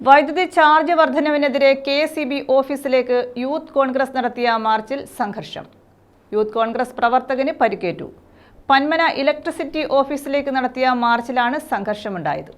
വൈദ്യുതി ചാർജ് വർധനവിനെതിരെ K C B ഓഫീസിലേക്ക് യൂത്ത് കോൺഗ്രസ് നടത്തിയ മാർച്ചിൽ സംഘർഷം യൂത്ത് കോൺഗ്രസ് പ്രവർത്തകന് പരിക്കേറ്റു പന്മന ഇലക്ട്രിസിറ്റി ഓഫീസിലേക്ക് നടത്തിയ മാർച്ചിലാണ് സംഘർഷമുണ്ടായത്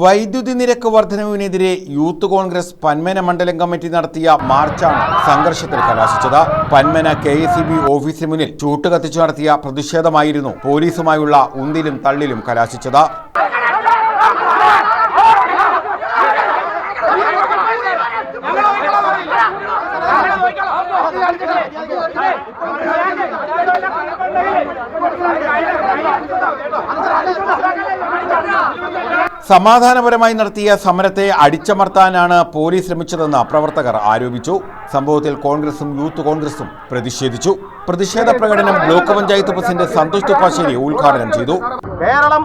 വൈദ്യുതി നിരക്ക് വർധനവിനെതിരെ യൂത്ത് കോൺഗ്രസ് പന്മന മണ്ഡലം കമ്മിറ്റി നടത്തിയ മാർച്ചാണ് സംഘർഷത്തിൽ കലാശിച്ചത്. പന്മന കെ എസ് ബി ഓഫീസിന് മുന്നിൽ ചൂട്ടുകത്തിച്ചു നടത്തിയ പ്രതിഷേധമായിരുന്നു പോലീസുമായുള്ള ഉന്തിലും തള്ളിലും കലാശിച്ചത്. സമാധാനപരമായി നടത്തിയ സമരത്തെ അടിച്ചമർത്താനാണ് പോലീസ് ശ്രമിച്ചതെന്ന് പ്രവർത്തകർ ആരോപിച്ചു. സംഭവത്തിൽ കോൺഗ്രസും യൂത്ത് കോൺഗ്രസും പ്രതിഷേധിച്ചു. പ്രതിഷേധ പ്രകടനം ബ്ലോക്ക് പഞ്ചായത്ത് പ്രസിഡന്റ് സന്തോഷ് തുപ്പാശ്ശേരി ഉദ്ഘാടനം ചെയ്തു. കേരളം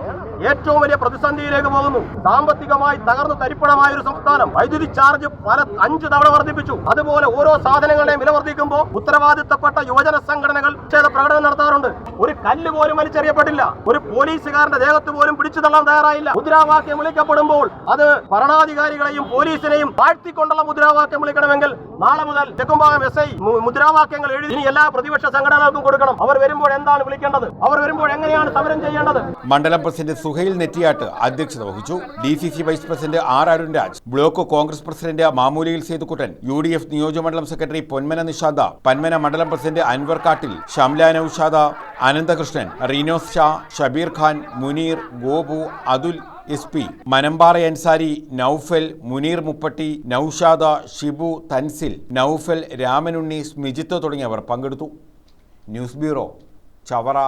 ഏറ്റവും വലിയ പ്രതിസന്ധിയിലേക്ക് പോകുന്നു. സാമ്പത്തികമായി തകർന്നു തരിപ്പണമായ ഒരു സംസ്ഥാനം വൈദ്യുതി ചാർജ് പല അഞ്ചു തവണ വർദ്ധിപ്പിച്ചു. അതുപോലെ ഓരോ സാധനങ്ങളുടെയും വില വർദ്ധിക്കുമ്പോൾ ഉത്തരവാദിത്തപ്പെട്ട യുവജന സംഘടനകൾ പ്രതിഷേധ പ്രകടനം നടത്താറുണ്ട്. ഒരു കല്ല് പോലും വലിച്ചെറിയപ്പെട്ടില്ല. ഒരു പോലീസുകാരന്റെ ദേഹത്ത് പോലും പിടിച്ചു തള്ളാൻ തയ്യാറായില്ല. മുദ്രാവാക്യം വിളിക്കപ്പെടുമ്പോൾ അത് ഭരണാധികാരികളെയും പോലീസിനെയും താഴ്ത്തിക്കൊണ്ടുള്ള മുദ്രാവാക്യം വിളിക്കണമെങ്കിൽ നാളെ മുതൽ തെക്കുംഭാഗം എസ് ഐ മുദ്രാവാക്യങ്ങൾ എഴുതി എല്ലാ പ്രതിപക്ഷ സംഘടനകൾക്കും കൊടുക്കണം. അവർ വരുമ്പോൾ എന്താണ് വിളിക്കേണ്ടത്? അവർ വരുമ്പോൾ എങ്ങനെയാണ് സമരം ചെയ്യേണ്ടത്? മണ്ഡലം പ്രസിഡന്റ് സുഹൈൽ നെറ്റിയാട്ട് അധ്യക്ഷത വഹിച്ചു. D C C vice president R Arun Raj. Block Congress president Mamooliyil Sethukuttan U D F നിയോജകമണ്ഡലം സെക്രട്ടറി പൊന്മന നിഷാദ പന്മന മണ്ഡലം president Anwar Kattil. Shamla Noushad. Ananthakrishnan. Reenos Shah. Shabeer Khan. Muneer Gopu Athul S P Manampara Ansari Noufal Muneer Muppatti Noushad Shibu Thansil Noufal Ramanunni Smijith തുടങ്ങിയവർ പങ്കെടുത്തു. News bureau Chavara.